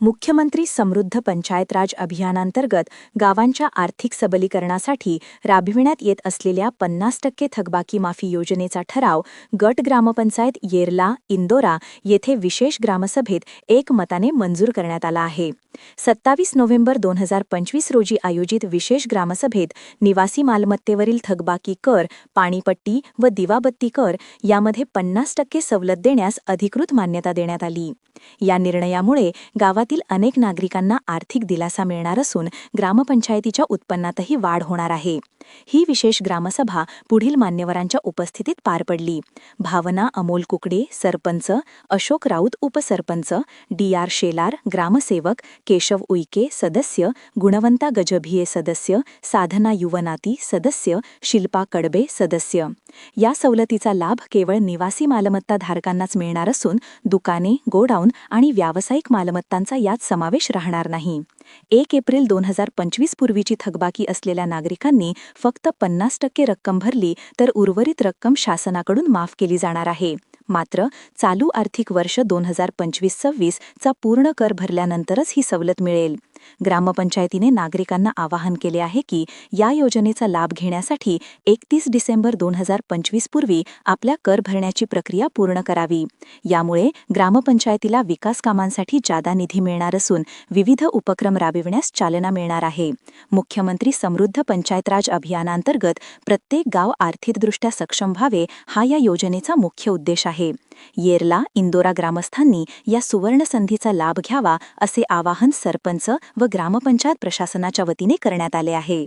मुख्यमंत्री समृद्ध पंचायत राज अभियानांतर्गत गावांच्या आर्थिक सबलीकरणासाठी राबविण्यात येत असलेल्या पन्नास टक्के थकबाकी माफी योजनेचा ठराव गट ग्रामपंचायत येरला इंदोरा येथे विशेष ग्रामसभेत एकमताने मंजूर करण्यात आला आहे. सत्तावीस नोव्हेंबर दोन हजार पंचवीस रोजी आयोजित विशेष ग्रामसभेत निवासी मालमत्तेवरील थकबाकी कर पाणीपट्टी व दिवाबत्ती कर यामध्ये पन्नास टक्के सवलत देण्यास अधिकृत मान्यता देण्यात आली. या निर्णयामुळे गावात गावातील अनेक नागरिकांना आर्थिक दिलासा मिळणार असून ग्रामपंचायतीच्या उत्पन्नातही वाढ होणार आहे. ही विशेष ग्रामसभा पुढील मान्यवरांच्या उपस्थितीत पार पडली. भावना अमोल कुकडे सरपंच अशोक राऊत उपसरपंच डी आर शेलार ग्रामसेवक केशव उईके सदस्य गुणवंता गजभिये सदस्य साधना युवनाती सदस्य शिल्पा कडबे सदस्य. या सवलतीचा लाभ केवळ निवासी मालमत्ता धारकांनाच मिळणार असून दुकाने गोडाऊन आणि व्यावसायिक मालमत्तांचा यात समावेश राहणार नाही. एक एप्रिल दोन हजार पंचवीस पूर्वीची थकबाकी असलेल्या नागरिकांनी फक्त पन्नास टक्के रक्कम भरली तर उर्वरित रक्कम शासनाकडून माफ केली जाणार आहे. मात्र चालू आर्थिक वर्ष दोन हजार पंचवीस सव्वीसचा पूर्ण कर भरल्यानंतरच ही सवलत मिळेल. ग्रामपंचायतीने नागरिकांना आवाहन केले आहे की या योजनेचा लाभ घेण्यासाठी एकतीस डिसेंबर दोन हजार पंचवीस पूर्वी आपल्या कर भरण्याची प्रक्रिया पूर्ण करावी. यामुळे ग्रामपंचायतीला विकास कामांसाठी जादा निधी मिळणार असून विविध उपक्रम राबविण्यास चालना मिळणार आहे. मुख्यमंत्री समृद्ध पंचायत राज अभियानांतर्गत प्रत्येक गाव आर्थिकदृष्ट्या सक्षम व्हावे हा या योजनेचा मुख्य उद्देश आहे. येरला इंदोरा ग्रामस्थांनी या सुवर्ण संधीचा लाभ घ्यावा असे आवाहन सरपंच व ग्रामपंचायत प्रशासनाच्या वतीने करण्यात आले आहे.